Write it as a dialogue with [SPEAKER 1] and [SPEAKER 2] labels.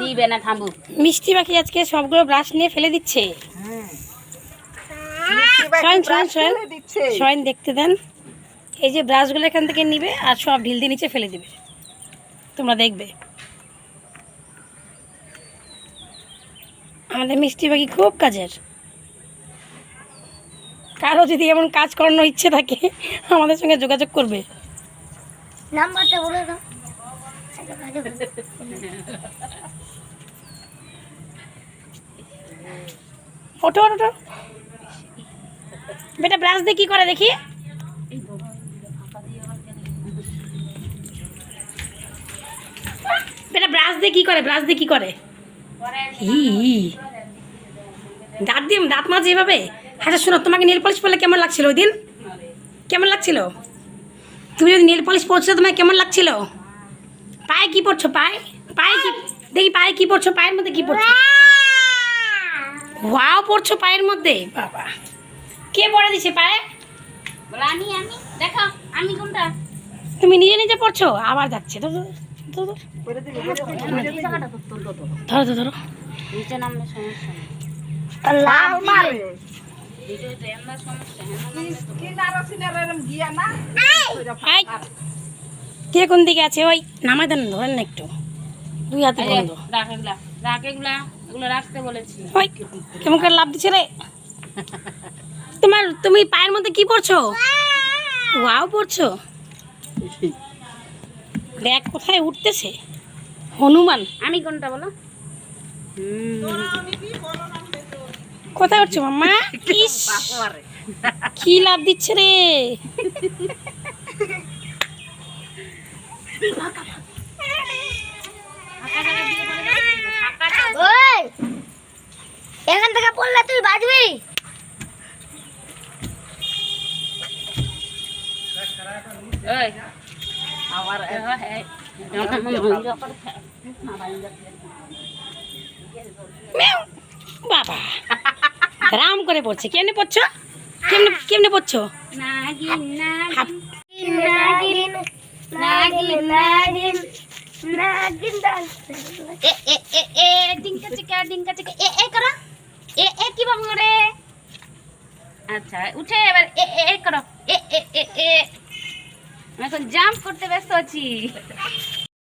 [SPEAKER 1] দিবে না থামবু
[SPEAKER 2] মিষ্টি পাখি আজকে সবগুলো ব্রাশ নিয়ে ফেলে দিচ্ছে। সয়েন সয়েন দেখতে দেন। এই যে ব্রাশগুলো এখান থেকে নিবে আর সব ঢিল দিয়ে নিচে ফেলে দিবে। তোমরা দেখবে। আমাদের মিষ্টি পাখি খুব কাজের। কারও যদি এমন কাজ করানোর ইচ্ছে থাকে আমাদের সঙ্গে যোগাযোগ করবে।
[SPEAKER 3] নাম্বারটা বলে দাও।
[SPEAKER 2] ওঠো ওঠো, বেটা ব্রাশ দিয়ে কি করে দেখি? বেটা ব্রাশ দিয়ে কি করে ব্রাশ দিয়ে কি করে। দাঁত দিয়ে দাঁত মাঝে এভাবে? আচ্ছা শোনো তোমাকে নীল পলিশ পরলে কেমন লাগছিল ওই দিন? কেমন লাগছিল? তুমি যদি নীল পলিশ পরছো তোমাকে কেমন লাগছিল? পায়ে কি পরছো পায়ে পায়ে কি দেখি পায়ে কি পড়ছো? পায়ের মধ্যে কি পরছো ওয়াও পড়ছো পায়ের মধ্যে। বাবা। কে পড়ে দিছে পায়ে?
[SPEAKER 1] বলে আমি আমি। দেখো আমি কোনটা?
[SPEAKER 2] তুমি নিজে নিজে পড়ছো? আবার যাচ্ছে। ধরো ধরো
[SPEAKER 1] তো তো
[SPEAKER 2] ধরো ধরো ধরো।
[SPEAKER 1] নিচে নামলে সমস্যা নেই।
[SPEAKER 3] লাভ মারে।
[SPEAKER 1] ভিডিওতে এমন সমস্যা হ্যাঁ
[SPEAKER 2] আই, কে কোন দিকে আছে? ওই নামাই দেন ধরেন না একটু। দুই হাতে বন্ধ।
[SPEAKER 1] রাখ এগুলা রাখ এগুলা এগুলো রাখতে বলেছি।
[SPEAKER 2] ওই কেমন করে লাভ দিচ্ছে রে। তোমার তুমি পায়ের মধ্যে কি পড়ছো? ওয়াও পড়ছো। দেখ কোথায় উঠতেছে? হনুমান।
[SPEAKER 1] আমি কোনটা বলো?
[SPEAKER 2] কোথায় উঠছো মাম্মা? কি লাভ দিচ্ছে রে?
[SPEAKER 3] এখান থেকে পড়লে তুই
[SPEAKER 1] আবার
[SPEAKER 2] বাবা। রাম করে পড়ছে। কেমনে পড়ছো? কেমনে কেমনে পড়ছো?
[SPEAKER 3] নাগিন নাগিন নাগিন ডান্স
[SPEAKER 1] এ এ এ এ ডিঙ্কা চিকা ডিঙ্কা চিকা, এ এ করো। এ এ কি বাবু রে? আচ্ছা উঠে এবার এ এ এ করো। এ এ এ এ। আমি এখন জাম্প করতে ব্যস্ত আছি।